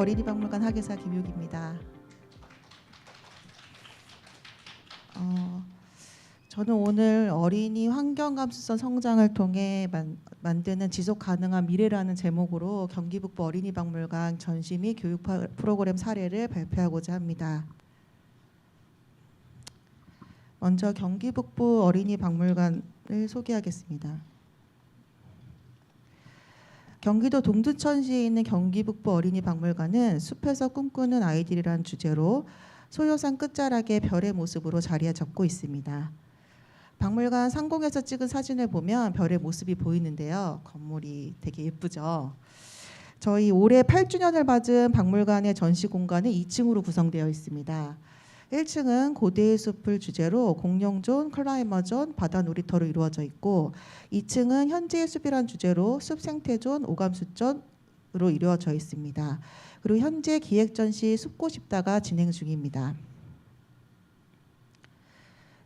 어린이 박물관 학예사 김유기입니다. 어, 저는 오늘 어린이 환경 감수성 성장을 통해 만, 만드는 지속 가능한 미래라는 제목으로 경기북부 어린이 박물관 전시 및 교육 파- 프로그램 사례를 발표하고자 합니다. 먼저 경기북부 어린이 박물관을 소개하겠습니다. 경기도 동두천시에 있는 경기북부 어린이 박물관은 숲에서 꿈꾸는 아이들이란 주제로 소요산 끝자락에 별의 모습으로 자리에 잡고 있습니다. 박물관 상공에서 찍은 사진을 보면 별의 모습이 보이는데요. 건물이 되게 예쁘죠. 저희 올해 8주년을 맞은 박물관의 전시 공간은 2층으로 구성되어 있습니다. 1층은 고대의 숲을 주제로 공룡존, 클라이머존, 바다 놀이터로 이루어져 있고 2층은 현재의 숲이란 주제로 숲 생태존, 오감수존으로 이루어져 있습니다. 그리고 현재 기획 전시 숲고 싶다가 진행 중입니다.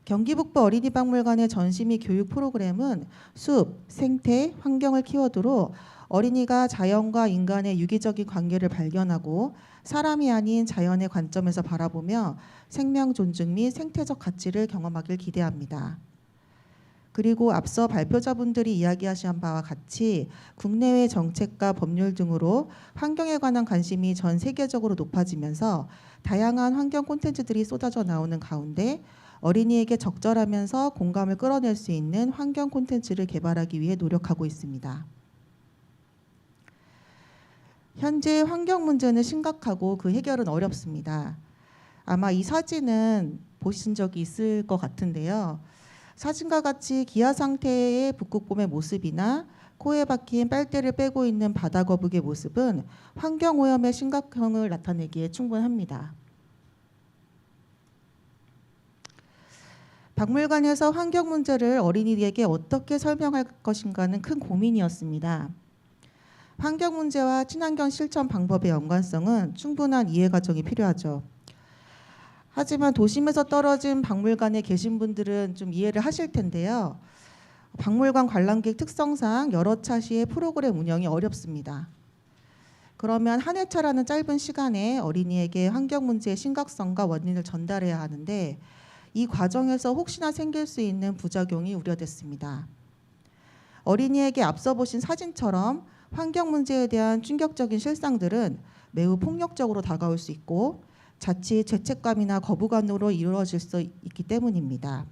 경기북부 어린이박물관의 전시 및 교육 프로그램은 숲, 생태, 환경을 키워드로 어린이가 자연과 인간의 유기적인 관계를 발견하고 사람이 아닌 자연의 관점에서 바라보며 생명 존중 및 생태적 가치를 경험하길 기대합니다. 그리고 앞서 발표자분들이 이야기하신 바와 같이 국내외 정책과 법률 등으로 환경에 관한 관심이 전 세계적으로 높아지면서 다양한 환경 콘텐츠들이 쏟아져 나오는 가운데 어린이에게 적절하면서 공감을 끌어낼 수 있는 환경 콘텐츠를 개발하기 위해 노력하고 있습니다. 현재 환경 문제는 심각하고 그 해결은 어렵습니다. 아마 이 사진은 보신 적이 있을 것 같은데요. 사진과 같이 기아 상태의 북극곰의 모습이나 코에 박힌 빨대를 빼고 있는 바다 거북의 모습은 환경 오염의 심각성을 나타내기에 충분합니다. 박물관에서 환경 문제를 어린이에게 어떻게 설명할 것인가는 큰 고민이었습니다. 환경 문제와 친환경 실천 방법의 연관성은 충분한 이해 과정이 필요하죠. 하지만 도심에서 떨어진 박물관에 계신 분들은 좀 이해를 하실 텐데요. 박물관 관람객 특성상 여러 차시의 프로그램 운영이 어렵습니다. 그러면 한 회차라는 짧은 시간에 어린이에게 환경 문제의 심각성과 원인을 전달해야 하는데 이 과정에서 혹시나 생길 수 있는 부작용이 우려됐습니다. 어린이에게 앞서 보신 사진처럼 환경 문제에 대한 충격적인 실상들은 매우 폭력적으로 다가올 수 있고 자칫 죄책감이나 거부감으로 이루어질 수 있기 때문입니다.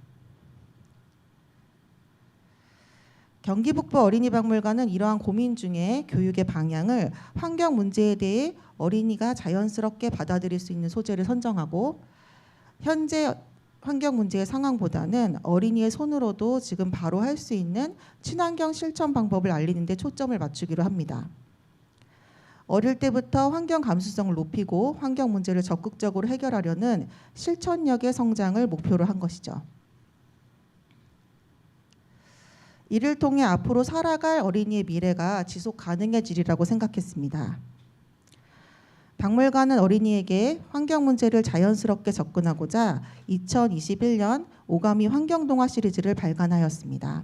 경기 북부 어린이 박물관은 이러한 고민 중에 교육의 방향을 환경 문제에 대해 어린이가 자연스럽게 받아들일 수 있는 소재를 선정하고 현재 환경 문제의 상황보다는 어린이의 손으로도 지금 바로 할 수 있는 친환경 실천 방법을 알리는 데 초점을 맞추기로 합니다. 어릴 때부터 환경 감수성을 높이고 환경 문제를 적극적으로 해결하려는 실천력의 성장을 목표로 한 것이죠. 이를 통해 앞으로 살아갈 어린이의 미래가 지속 가능해지리라고 생각했습니다. 박물관은 어린이에게 환경 문제를 자연스럽게 접근하고자 2021년 오가미 환경 동화 시리즈를 발간하였습니다.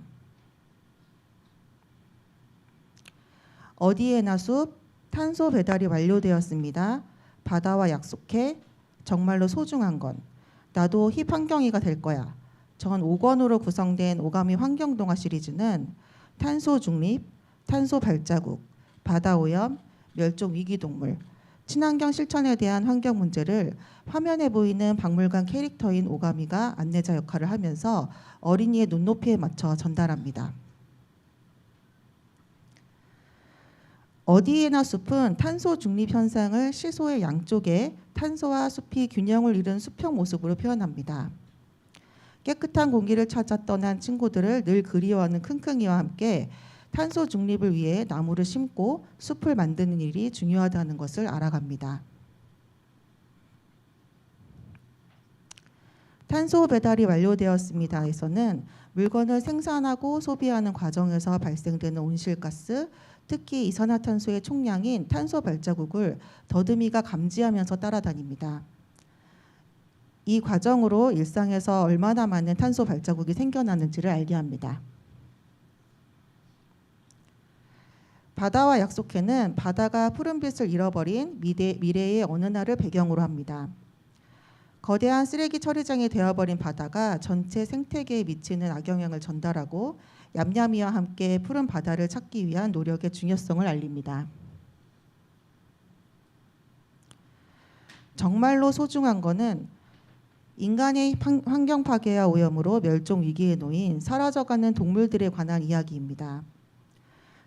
어디에나 숲, 탄소 배달이 완료되었습니다. 바다와 약속해 정말로 소중한 건 나도 힙 환경이가 될 거야. 전 5권으로 구성된 오가미 환경 동화 시리즈는 탄소 중립, 탄소 발자국, 바다 오염, 멸종 위기 동물, 친환경 실천에 대한 환경 문제를 화면에 보이는 박물관 캐릭터인 오가미가 안내자 역할을 하면서 어린이의 눈높이에 맞춰 전달합니다. 어디에나 숲은 탄소 중립 현상을 시소의 양쪽에 탄소와 숲이 균형을 이룬 수평 모습으로 표현합니다. 깨끗한 공기를 찾아 떠난 친구들을 늘 그리워하는 킁킁이와 함께 탄소 중립을 위해 나무를 심고 숲을 만드는 일이 중요하다는 것을 알아갑니다. 탄소 배달이 완료되었습니다 에서는 물건을 생산하고 소비하는 과정에서 발생되는 온실가스, 특히 이산화탄소의 총량인 탄소 발자국을 더듬이가 감지하면서 따라다닙니다. 이 과정으로 일상에서 얼마나 많은 탄소 발자국이 생겨나는지를 알게 합니다. 바다와 약속해는 바다가 푸른빛을 잃어버린 미래, 미래의 어느 날을 배경으로 합니다. 거대한 쓰레기 처리장이 되어버린 바다가 전체 생태계에 미치는 악영향을 전달하고 얌얌이와 함께 푸른 바다를 찾기 위한 노력의 중요성을 알립니다. 정말로 소중한 것은 인간의 환- 환경 파괴와 오염으로 멸종 위기에 놓인 사라져가는 동물들에 관한 이야기입니다.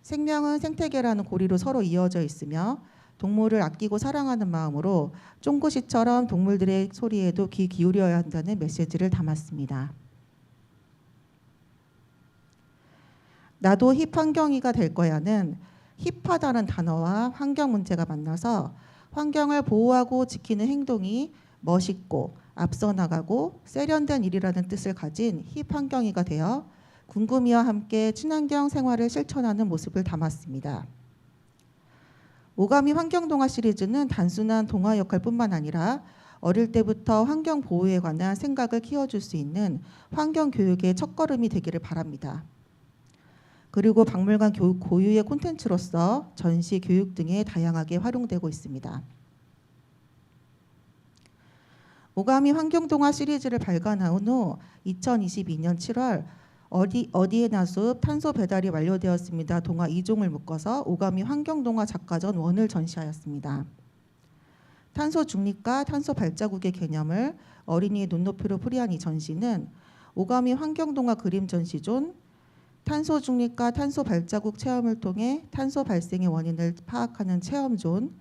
생명은 생태계라는 고리로 서로 이어져 있으며 동물을 아끼고 사랑하는 마음으로 쫑구시처럼 동물들의 소리에도 귀 기울여야 한다는 메시지를 담았습니다. 나도 힙 환경이가 될 거야는 힙하다는 단어와 환경 문제가 만나서 환경을 보호하고 지키는 행동이 멋있고 앞서 나가고 세련된 일이라는 뜻을 가진 힙 환경이가 되어 궁금이와 함께 친환경 생활을 실천하는 모습을 담았습니다. 오가미 환경 동화 시리즈는 단순한 동화 역할뿐만 아니라 어릴 때부터 환경 보호에 관한 생각을 키워줄 수 있는 환경 교육의 첫걸음이 되기를 바랍니다. 그리고 박물관 교육 고유의 콘텐츠로서 전시, 교육 등에 다양하게 활용되고 있습니다. 오가미 환경동화 시리즈를 발간한 후 2022년 7월 어디 어디에나 숲 탄소 배달이 완료되었습니다. 동화 2종을 묶어서 오가미 환경동화 작가전 원을 전시하였습니다. 탄소 중립과 탄소 발자국의 개념을 어린이의 눈높이로 풀이한 이 전시는 오가미 환경동화 그림 전시존 탄소 중립과 탄소 발자국 체험을 통해 탄소 발생의 원인을 파악하는 체험존,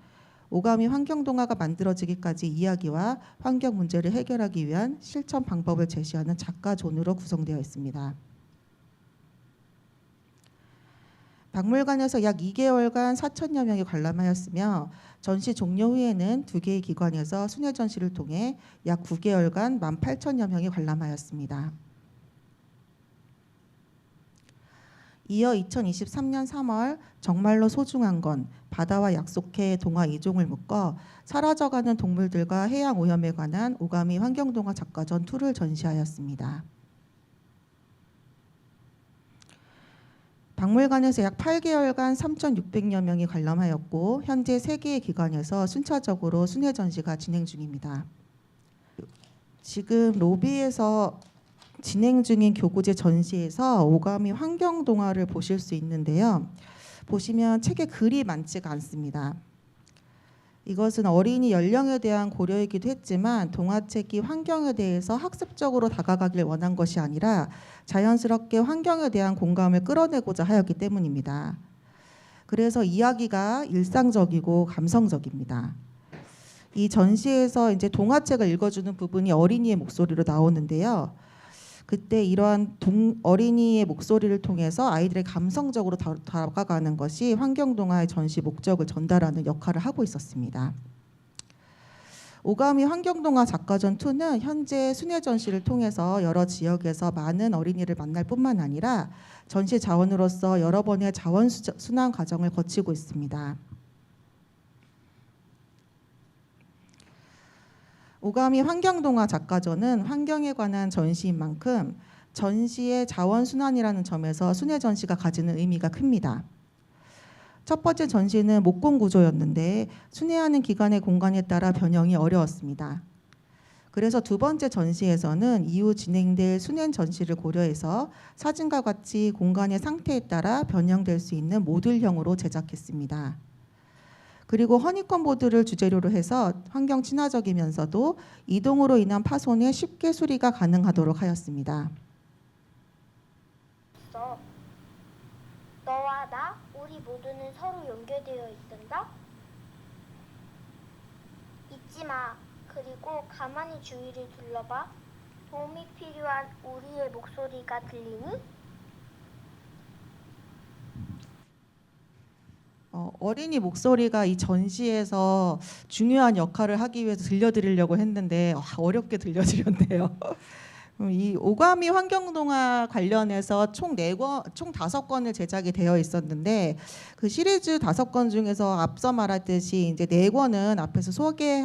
오가미 환경동화가 만들어지기까지 이야기와 환경 문제를 해결하기 위한 실천 방법을 제시하는 작가존으로 구성되어 있습니다. 박물관에서 약 2개월간 4천여 명이 관람하였으며 전시 종료 후에는 두 개의 기관에서 순회 전시를 통해 약 9개월간 18,000여 명이 관람하였습니다. 이어 2023년 3월 정말로 소중한 건 바다와 약속해 동화 2종을 묶어 사라져가는 동물들과 해양 오염에 관한 오가미 환경동화 작가전 2를 전시하였습니다. 박물관에서 약 8개월간 3,600여 명이 관람하였고 현재 3개의 기관에서 순차적으로 순회 전시가 진행 중입니다. 지금 로비에서 진행 중인 교구제 전시에서 오가미 환경 동화를 보실 수 있는데요. 보시면 책에 글이 많지가 않습니다. 이것은 어린이 연령에 대한 고려이기도 했지만 동화책이 환경에 대해서 학습적으로 다가가길 원한 것이 아니라 자연스럽게 환경에 대한 공감을 끌어내고자 하였기 때문입니다. 그래서 이야기가 일상적이고 감성적입니다. 이 전시에서 이제 동화책을 읽어주는 부분이 어린이의 목소리로 나오는데요. 그때 이러한 동, 어린이의 목소리를 통해서 아이들의 감성적으로 다, 다가가는 것이 환경동화의 전시 목적을 전달하는 역할을 하고 있었습니다. 오가미 환경동화 작가전 2는 현재 순회 전시를 통해서 여러 지역에서 많은 어린이를 만날 뿐만 아니라 전시 자원으로서 여러 번의 자원 수- 순환 과정을 거치고 있습니다. 오가미 환경동화 작가전은 환경에 관한 전시인 만큼 전시의 자원 순환이라는 점에서 순회 전시가 가지는 의미가 큽니다. 첫 번째 전시는 목공 구조였는데 순회하는 기간의 공간에 따라 변형이 어려웠습니다. 그래서 두 번째 전시에서는 이후 진행될 순회 전시를 고려해서 사진과 같이 공간의 상태에 따라 변형될 수 있는 모듈형으로 제작했습니다. 그리고 허니콤 보드를 주재료로 해서 환경 친화적이면서도 이동으로 인한 파손의 쉽게 수리가 가능하도록 하였습니다. 있어. 너와 나, 우리 모두는 서로 연결되어 있단다. 잊지 마. 그리고 가만히 주위를 둘러봐. 도움이 필요한 우리의 목소리가 들리니? 어, 어린이 목소리가 이 전시에서 중요한 역할을 하기 위해서 들려드리려고 했는데 아, 어렵게 들려드렸네요. 이 오가미 환경동화 관련해서 총네 권, 총 다섯 권을 제작이 되어 있었는데 그 시리즈 다섯 권 중에서 앞서 말했듯이 이제 네 권은 앞에서 소개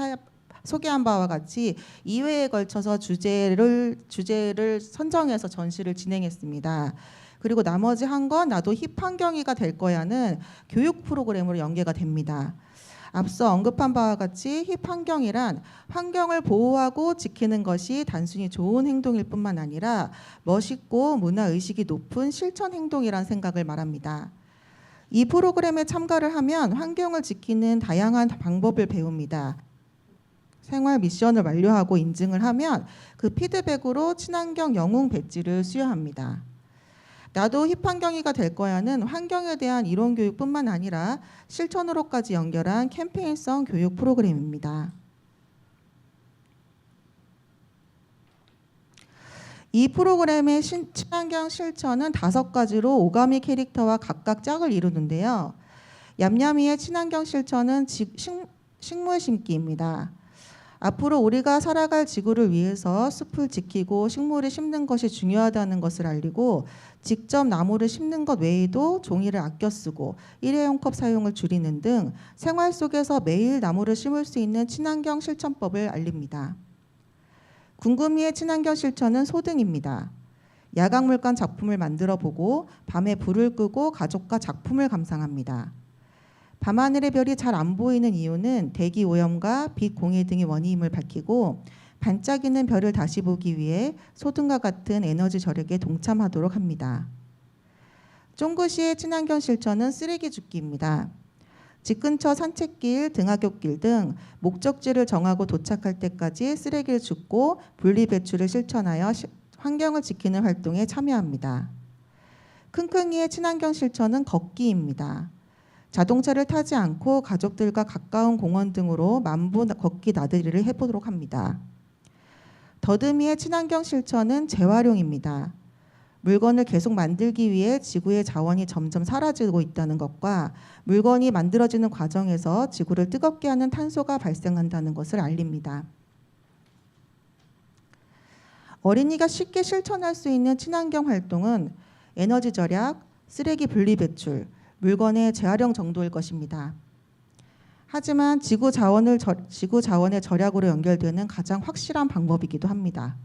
소개한 바와 같이 2회에 걸쳐서 주제를 주제를 선정해서 전시를 진행했습니다. 그 그리고 나머지 한 건 나도 힙 환경이가 될 거야는 교육 프로그램으로 연계가 됩니다. 앞서 언급한 바와 같이 힙 환경이란 환경을 보호하고 지키는 것이 단순히 좋은 행동일 뿐만 아니라 멋있고 문화 의식이 높은 실천 행동이란 생각을 말합니다. 이 프로그램에 참가를 하면 환경을 지키는 다양한 방법을 배웁니다. 생활 미션을 완료하고 인증을 하면 그 피드백으로 친환경 영웅 배지를 수여합니다. 나도 힙 환경이가 될 거야는 환경에 대한 이론 교육뿐만 아니라 실천으로까지 연결한 캠페인성 교육 프로그램입니다. 이 프로그램의 신- 친환경 실천은 다섯 가지로 오가미 캐릭터와 각각 짝을 이루는데요. 얌얌이의 친환경 실천은 지- 식, 식물 심기입니다. 앞으로 우리가 살아갈 지구를 위해서 숲을 지키고 식물을 심는 것이 중요하다는 것을 알리고 직접 나무를 심는 것 외에도 종이를 아껴 쓰고 일회용 컵 사용을 줄이는 등 생활 속에서 매일 나무를 심을 수 있는 친환경 실천법을 알립니다. 궁금이의 친환경 실천은 소등입니다. 야광 물감 작품을 만들어 보고 밤에 불을 끄고 가족과 작품을 감상합니다. 밤하늘의 별이 잘 안 보이는 이유는 대기 오염과 빛 공해 등이 원인임을 밝히고 반짝이는 별을 다시 보기 위해 소등과 같은 에너지 절약에 동참하도록 합니다. 쫑구시의 친환경 실천은 쓰레기 줍기입니다. 집 근처 산책길, 등하굣길 등 목적지를 정하고 도착할 때까지 쓰레기를 줍고 분리 배출을 실천하여 시- 환경을 지키는 활동에 참여합니다. 킁킁이의 친환경 실천은 걷기입니다. 자동차를 타지 않고 가족들과 가까운 공원 등으로 만보 나- 걷기 나들이를 해보도록 합니다. 더듬이의 친환경 실천은 재활용입니다. 물건을 계속 만들기 위해 지구의 자원이 점점 사라지고 있다는 것과 물건이 만들어지는 과정에서 지구를 뜨겁게 하는 탄소가 발생한다는 것을 알립니다. 어린이가 쉽게 실천할 수 있는 친환경 활동은 에너지 절약, 쓰레기 분리 배출, 물건의 재활용 정도일 것입니다. 하지만 지구 자원을 절- 지구 자원의 절약으로 연결되는 가장 확실한 방법이기도 합니다.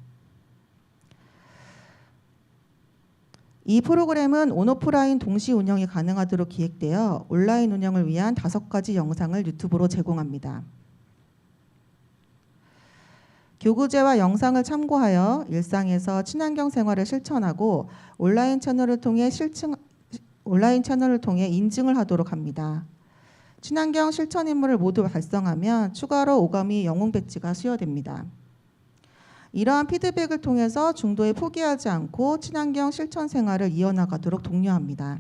이 프로그램은 온오프라인 동시 운영이 가능하도록 기획되어 온라인 운영을 위한 다섯 가지 영상을 유튜브로 제공합니다. 교구제와 영상을 참고하여 일상에서 친환경 생활을 실천하고 온라인 채널을 통해 실증 온라인 채널을 통해 인증을 하도록 합니다. 친환경 실천 임무를 모두 달성하면 추가로 오가미 영웅 배지가 수여됩니다. 이러한 피드백을 통해서 중도에 포기하지 않고 친환경 실천 생활을 이어나가도록 독려합니다.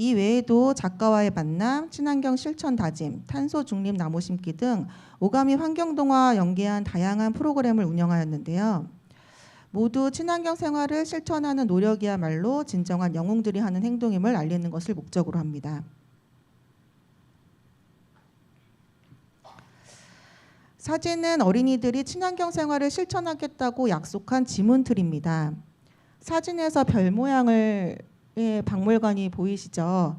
이 외에도 작가와의 만남, 친환경 실천 다짐, 탄소 중립 나무 심기 등 오가미 환경동화와 연계한 다양한 프로그램을 운영하였는데요. 모두 친환경 생활을 실천하는 노력이야말로 진정한 영웅들이 하는 행동임을 알리는 것을 목적으로 합니다. 사진은 어린이들이 친환경 생활을 실천하겠다고 약속한 지문틀입니다. 사진에서 별 모양을 의 박물관이 보이시죠?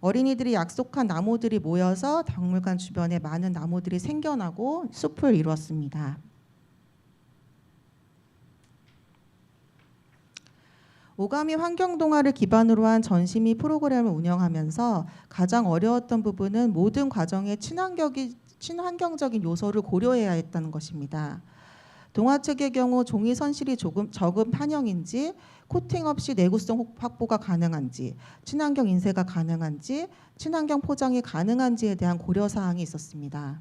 어린이들이 약속한 나무들이 모여서 박물관 주변에 많은 나무들이 생겨나고 숲을 이루었습니다. 오가미 환경 동화를 기반으로 한 전시미 프로그램을 운영하면서 가장 어려웠던 부분은 모든 과정에 친환경이, 친환경적인 요소를 고려해야 했다는 것입니다. 동화책의 경우 종이 선실이 조금 적은 판형인지 코팅 없이 내구성 혹- 확보가 가능한지 친환경 인쇄가 가능한지 친환경 포장이 가능한지에 대한 고려 사항이 있었습니다.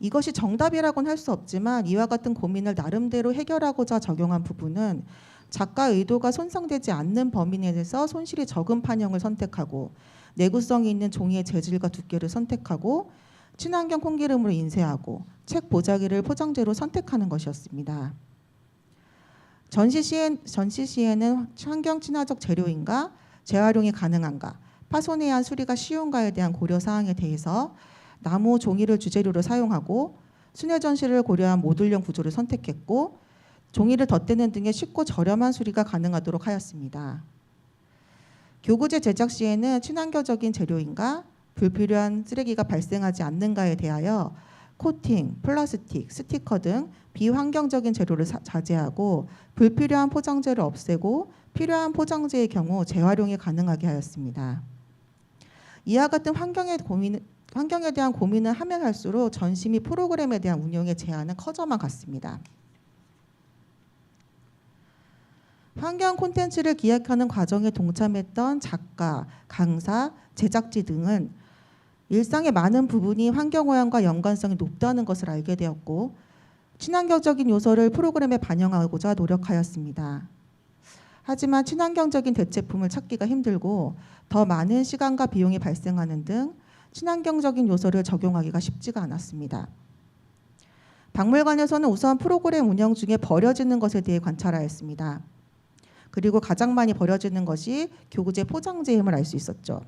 이것이 정답이라고는 할 수 없지만 이와 같은 고민을 나름대로 해결하고자 적용한 부분은 작가 의도가 손상되지 않는 범위 내에서 손실이 적은 판형을 선택하고 내구성이 있는 종이의 재질과 두께를 선택하고 친환경 콩기름으로 인쇄하고 책 보자기를 포장재로 선택하는 것이었습니다. 전시 시에 전시 시에는 환경 친화적 재료인가 재활용이 가능한가 파손에 의한 수리가 쉬운가에 대한 고려 사항에 대해서 나무 종이를 주재료로 사용하고 순회 전시를 고려한 모듈형 구조를 선택했고 종이를 덧대는 등의 쉽고 저렴한 수리가 가능하도록 하였습니다. 교구제 제작 시에는 친환경적인 재료인가 불필요한 쓰레기가 발생하지 않는가에 대하여 코팅, 플라스틱, 스티커 등 비환경적인 재료를 사- 자제하고 불필요한 포장재를 없애고 필요한 포장재의 경우 재활용이 가능하게 하였습니다. 이와 같은 환경에 고민 환경에 대한 고민을 하면 할수록 및 프로그램에 대한 운용의 제한은 커져만 갔습니다. 환경 콘텐츠를 기획하는 과정에 동참했던 작가, 강사, 제작지 등은 일상의 많은 부분이 환경오염과 연관성이 높다는 것을 알게 되었고 친환경적인 요소를 프로그램에 반영하고자 노력하였습니다. 하지만 친환경적인 대체품을 찾기가 힘들고 더 많은 시간과 비용이 발생하는 등 친환경적인 요소를 적용하기가 쉽지가 않았습니다. 박물관에서는 우선 프로그램 운영 중에 버려지는 것에 대해 관찰하였습니다. 그리고 가장 많이 버려지는 것이 교구제 포장재임을 알 수 있었죠.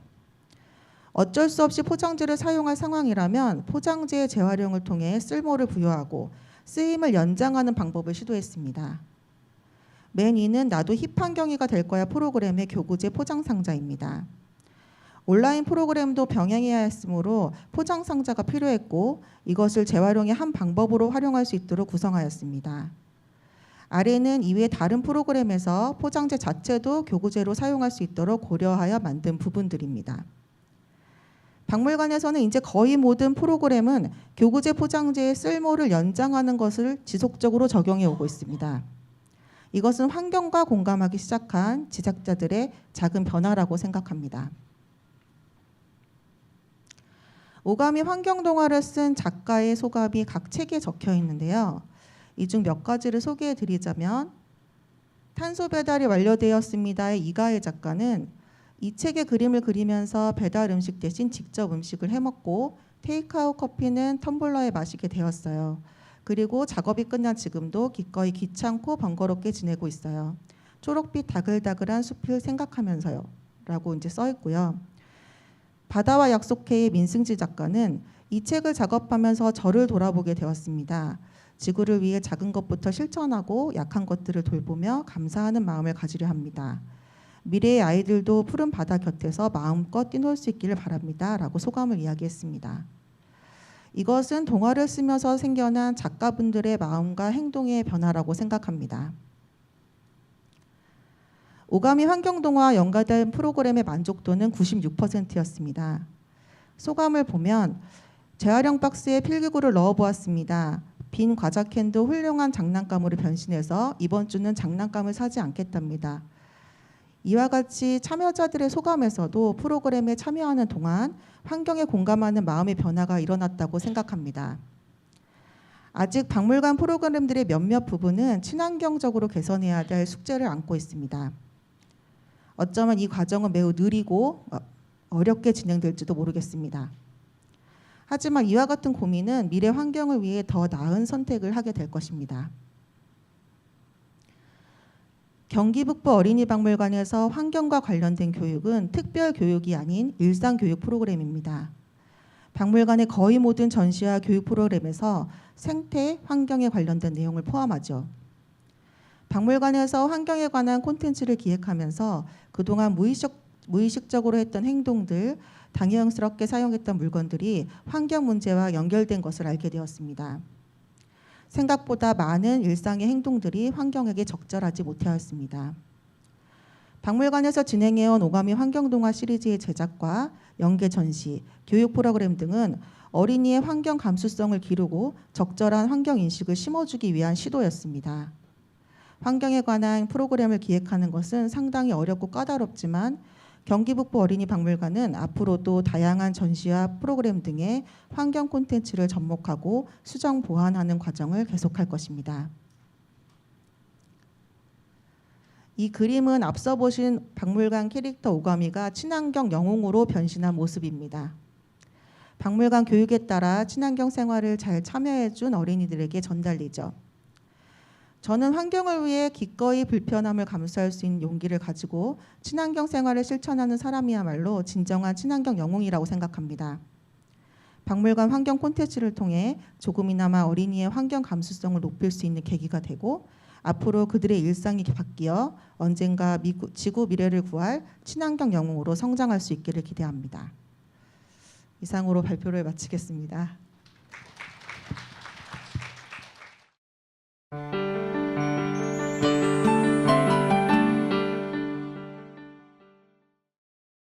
어쩔 수 없이 포장재를 사용할 상황이라면 포장재의 재활용을 통해 쓸모를 부여하고 쓰임을 연장하는 방법을 시도했습니다. 맨 위는 나도 힙환경이가 될 거야 프로그램의 교구제 포장 상자입니다. 온라인 프로그램도 병행해야 했으므로 포장 상자가 필요했고 이것을 재활용의 한 방법으로 활용할 수 있도록 구성하였습니다. 아래는 이외 다른 프로그램에서 포장재 자체도 교구제로 사용할 수 있도록 고려하여 만든 부분들입니다. 박물관에서는 이제 거의 모든 프로그램은 교구제 포장재의 쓸모를 연장하는 것을 지속적으로 적용해 오고 있습니다. 이것은 환경과 공감하기 시작한 제작자들의 작은 변화라고 생각합니다. 오감이 환경 동화를 쓴 작가의 소감이 각 책에 적혀 있는데요. 이 중 몇 가지를 소개해 드리자면 탄소 배달이 완료되었습니다의 이가혜 작가는 이 책의 그림을 그리면서 배달 음식 대신 직접 음식을 해 먹고 테이크아웃 커피는 텀블러에 마시게 되었어요. 그리고 작업이 끝난 지금도 기꺼이 귀찮고 번거롭게 지내고 있어요. 초록빛 다글다글한 숲을 생각하면서요. 라고 이제 써 있고요. 바다와 약속해의 민승지 작가는 이 책을 작업하면서 저를 돌아보게 되었습니다. 지구를 위해 작은 것부터 실천하고 약한 것들을 돌보며 감사하는 마음을 가지려 합니다. 미래의 아이들도 푸른 바다 곁에서 마음껏 뛰놀 수 있기를 바랍니다. 라고 소감을 이야기했습니다. 이것은 동화를 쓰면서 생겨난 작가분들의 마음과 행동의 변화라고 생각합니다. 오가미 환경동화와 연관된 프로그램의 만족도는 96%였습니다. 소감을 보면 재활용 박스에 필기구를 넣어 보았습니다. 빈 과자 캔도 훌륭한 장난감으로 변신해서 이번 주는 장난감을 사지 않겠답니다. 이와 같이 참여자들의 소감에서도 프로그램에 참여하는 동안 환경에 공감하는 마음의 변화가 일어났다고 생각합니다. 아직 박물관 프로그램들의 몇몇 부분은 친환경적으로 개선해야 될 숙제를 안고 있습니다. 어쩌면 이 과정은 매우 느리고 어, 어렵게 진행될지도 모르겠습니다. 하지만 이와 같은 고민은 미래 환경을 위해 더 나은 선택을 하게 될 것입니다. 경기 북부 어린이 박물관에서 환경과 관련된 교육은 특별 교육이 아닌 일상 교육 프로그램입니다. 박물관의 거의 모든 전시와 교육 프로그램에서 생태, 환경에 관련된 내용을 포함하죠. 박물관에서 환경에 관한 콘텐츠를 기획하면서 그동안 무의식, 무의식적으로 했던 행동들, 당연스럽게 사용했던 물건들이 환경 문제와 연결된 것을 알게 되었습니다. 생각보다 많은 일상의 행동들이 환경에게 적절하지 못하였습니다. 박물관에서 진행해온 오가미 환경동화 시리즈의 제작과 연계 전시, 교육 프로그램 등은 어린이의 환경 감수성을 기르고 적절한 환경 인식을 심어주기 위한 시도였습니다. 환경에 관한 프로그램을 기획하는 것은 상당히 어렵고 까다롭지만 경기북부 어린이 박물관은 앞으로도 다양한 전시와 프로그램 등의 환경 콘텐츠를 접목하고 수정 보완하는 과정을 계속할 것입니다. 이 그림은 앞서 보신 박물관 캐릭터 오가미가 친환경 영웅으로 변신한 모습입니다. 박물관 교육에 따라 친환경 생활을 잘 참여해 준 어린이들에게 전달리죠. 저는 환경을 위해 기꺼이 불편함을 감수할 수 있는 용기를 가지고 친환경 생활을 실천하는 사람이야말로 진정한 친환경 영웅이라고 생각합니다. 박물관 환경 콘텐츠를 통해 조금이나마 어린이의 환경 감수성을 높일 수 있는 계기가 되고 앞으로 그들의 일상이 바뀌어 언젠가 미구, 지구 미래를 구할 친환경 영웅으로 성장할 수 있기를 기대합니다. 이상으로 발표를 마치겠습니다.